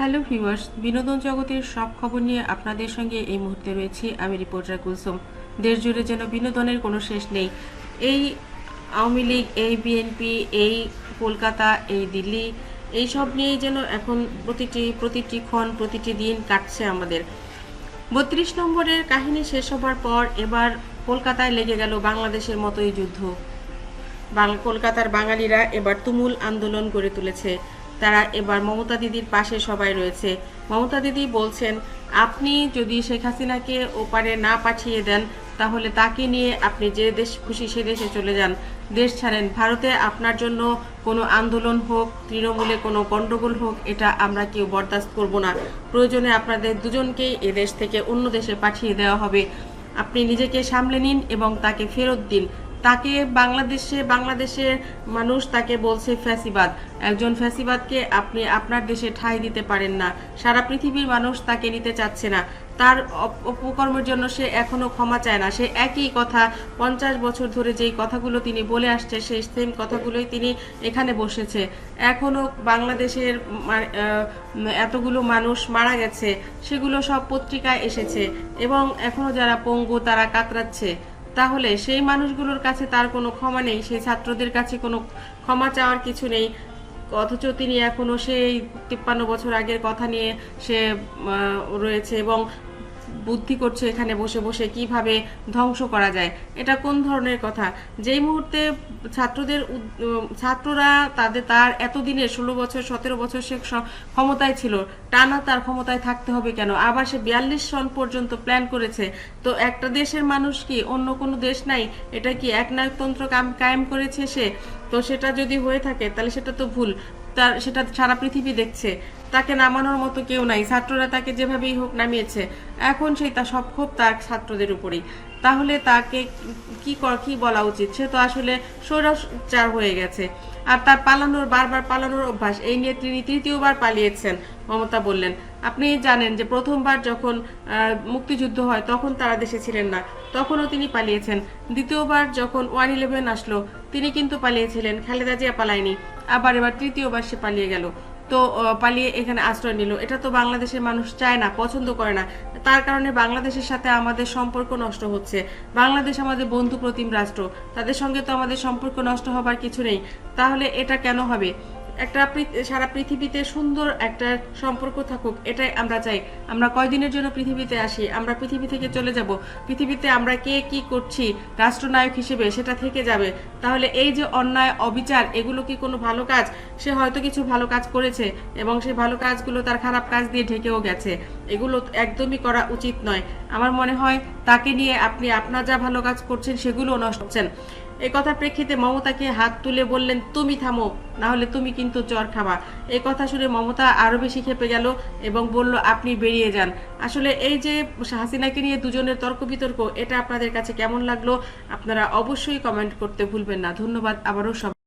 Hello viewers, বিনোদন জগতের সব খবর নিয়ে আপনাদের সঙ্গে এই মুহূর্তে রয়েছি আমি রিপোর্টার কুলসুম। দেশ জুড়ে যেন বিনোদনের কোনো শেষ নেই। এই আওয়ামী লীগ, এই বিএনপি, এই কলকাতা, এই দিল্লি, এই সব নিয়েই যেন এখন প্রতিটি প্রতিটি ক্ষণ, প্রতিটি দিন কাটছে আমাদের। বত্রিশ নম্বরের কাহিনী শেষ হবার পর এবার কলকাতায় লেগে গেল বাংলাদেশের মতোই যুদ্ধ। কলকাতার বাঙালিরা এবার তুমুল আন্দোলন গড়ে তুলেছে। তারা এবার মমতা দিদির পাশে সবাই রয়েছে। মমতা দিদি বলছেন, আপনি যদি শেখ হাসিনাকে ওপারে না পাঠিয়ে দেন, তাহলে তাকে নিয়ে আপনি যে দেশ খুশি সে দেশে চলে যান। দেশ ছাড়েন। ভারতে আপনার জন্য কোনো আন্দোলন হোক, তৃণমূলে কোনো গণ্ডগোল হোক, এটা আমরা কেউ বরদাস্ত করব না। প্রয়োজনে আপনাদের দুজনকেই এ দেশ থেকে অন্য দেশে পাঠিয়ে দেওয়া হবে। আপনি নিজেকে সামলে নিন এবং তাকে ফেরত দিন। তাকে বাংলাদেশে, বাংলাদেশের মানুষ তাকে বলছে ফ্যাসিবাদ। একজন ফ্যাসিবাদকে আপনি আপনার দেশে ঠাঁই দিতে পারেন না। সারা পৃথিবীর মানুষ তাকে নিতে চাচ্ছে না। তার অপ- অপকর্মের জন্য সে এখনও ক্ষমা চায় না। সে একই কথা পঞ্চাশ বছর ধরে যেই কথাগুলো তিনি বলে আসছে, সেই সেম কথাগুলোই তিনি এখানে বসেছে। এখনও বাংলাদেশের এতগুলো মানুষ মারা গেছে। সেগুলো সব পত্রিকায় এসেছে। এবং এখনও যারা পঙ্গু, তারা কাতরাচ্ছে। তাহলে সেই মানুষগুলোর কাছে তার কোনো ক্ষমা নেই, সেই ছাত্রদের কাছে কোনো ক্ষমা চাওয়ার কিছু নেই। অথচ তিনি এখনও সেই তিপ্পান্ন বছর আগের কথা নিয়ে সে রয়েছে এবং বুদ্ধি করছে এখানে বসে বসে কীভাবে ধ্বংস করা যায়? এটা কোন ধরনের কথা? যেই মুহূর্তে ছাত্রদের ছাত্ররা তাদের, তার এতদিনের ষোলো বছর, সতেরো বছর সে ক্ষমতায় ছিল, টানা তার ক্ষমতায় থাকতে হবে কেন? আবার সে বিয়াল্লিশ সন পর্যন্ত প্ল্যান করেছে। তো একটা দেশের মানুষ কি অন্য কোনো দেশ নাই? এটা কি একনায়কতন্ত্র কায়েম করেছে সে? তো সেটা যদি হয়ে থাকে, তাহলে সেটা তো ভুল। তার, সেটা সারা পৃথিবী দেখছে। তাকে নামানোর মতো কেউ নাই। ছাত্ররা তাকে যেভাবেই হোক নামিয়েছে, এখন সেই তা সব ক্ষোভ তার ছাত্রদের উপরেই। তাহলে তাকে কি কর, কি বলা উচিত? সে তো আসলে স্বৈরাচার হয়ে গেছে। আর তার পালানোর, বারবার পালানোর অভ্যাস, এই নিয়ে তিনি তৃতীয়বার পালিয়েছেন, মমতা বললেন। আপনি জানেন যে প্রথমবার যখন মুক্তিযুদ্ধ হয়, তখন তারা দেশে ছিলেন না। তখনও তিনি পালিয়েছেন। দ্বিতীয়বার যখন ওয়ান ইলেভেন আসলো, তিনি কিন্তু পালিয়েছিলেন। খালেদা জিয়া পালায়নি। আবার এবার তৃতীয়বার সে পালিয়ে গেল। তো পালিয়ে এখানে আশ্রয় নিল। এটা তো বাংলাদেশের মানুষ চায় না, পছন্দ করে না। তার কারণে বাংলাদেশের সাথে আমাদের সম্পর্ক নষ্ট হচ্ছে। বাংলাদেশ আমাদের বন্ধু প্রতিম রাষ্ট্র। তাদের সঙ্গে তো আমাদের সম্পর্ক নষ্ট হবার কিছু নেই। তাহলে এটা কেন হবে? একটা সারা পৃথিবীতে সুন্দর একটা সম্পর্ক থাকুক, এটাই আমরা চাই। আমরা কয়দিনের জন্য পৃথিবীতে আসি? আমরা পৃথিবী থেকে চলে যাব। পৃথিবীতে আমরা কে কি করছি? রাষ্ট্রনায়ক হিসেবে সেটা থেকে যাবে। তাহলে এই যে অন্যায়, অবিচার, এগুলো কি কোনো ভালো কাজ? সে হয়তো কিছু ভালো কাজ করেছে এবং সে ভালো কাজগুলো তার খারাপ কাজ দিয়ে ঢেকেও গেছে। এগুলো একদমই করা উচিত নয়। আমার মনে হয় তাকে নিয়ে আপনি আপনার যা ভালো কাজ করছেন সেগুলো নষ্ট হচ্ছেন এই কথার প্রেক্ষিতে মমতাকে হাত তুলে বললেন, তুমি থামো না হলে তুমি কিন্তু জ্বর খাবা। এই কথা শুনে মমতা আরও বেশি খেপে গেল এবং বলল, আপনি বেরিয়ে যান। আসলে এই যে হাসিনাকে নিয়ে দুজনের তর্ক বিতর্ক এটা আপনাদের কাছে কেমন লাগল? আপনারা অবশ্যই কমেন্ট করতে ভুলবেন না। ধন্যবাদ আবারও সব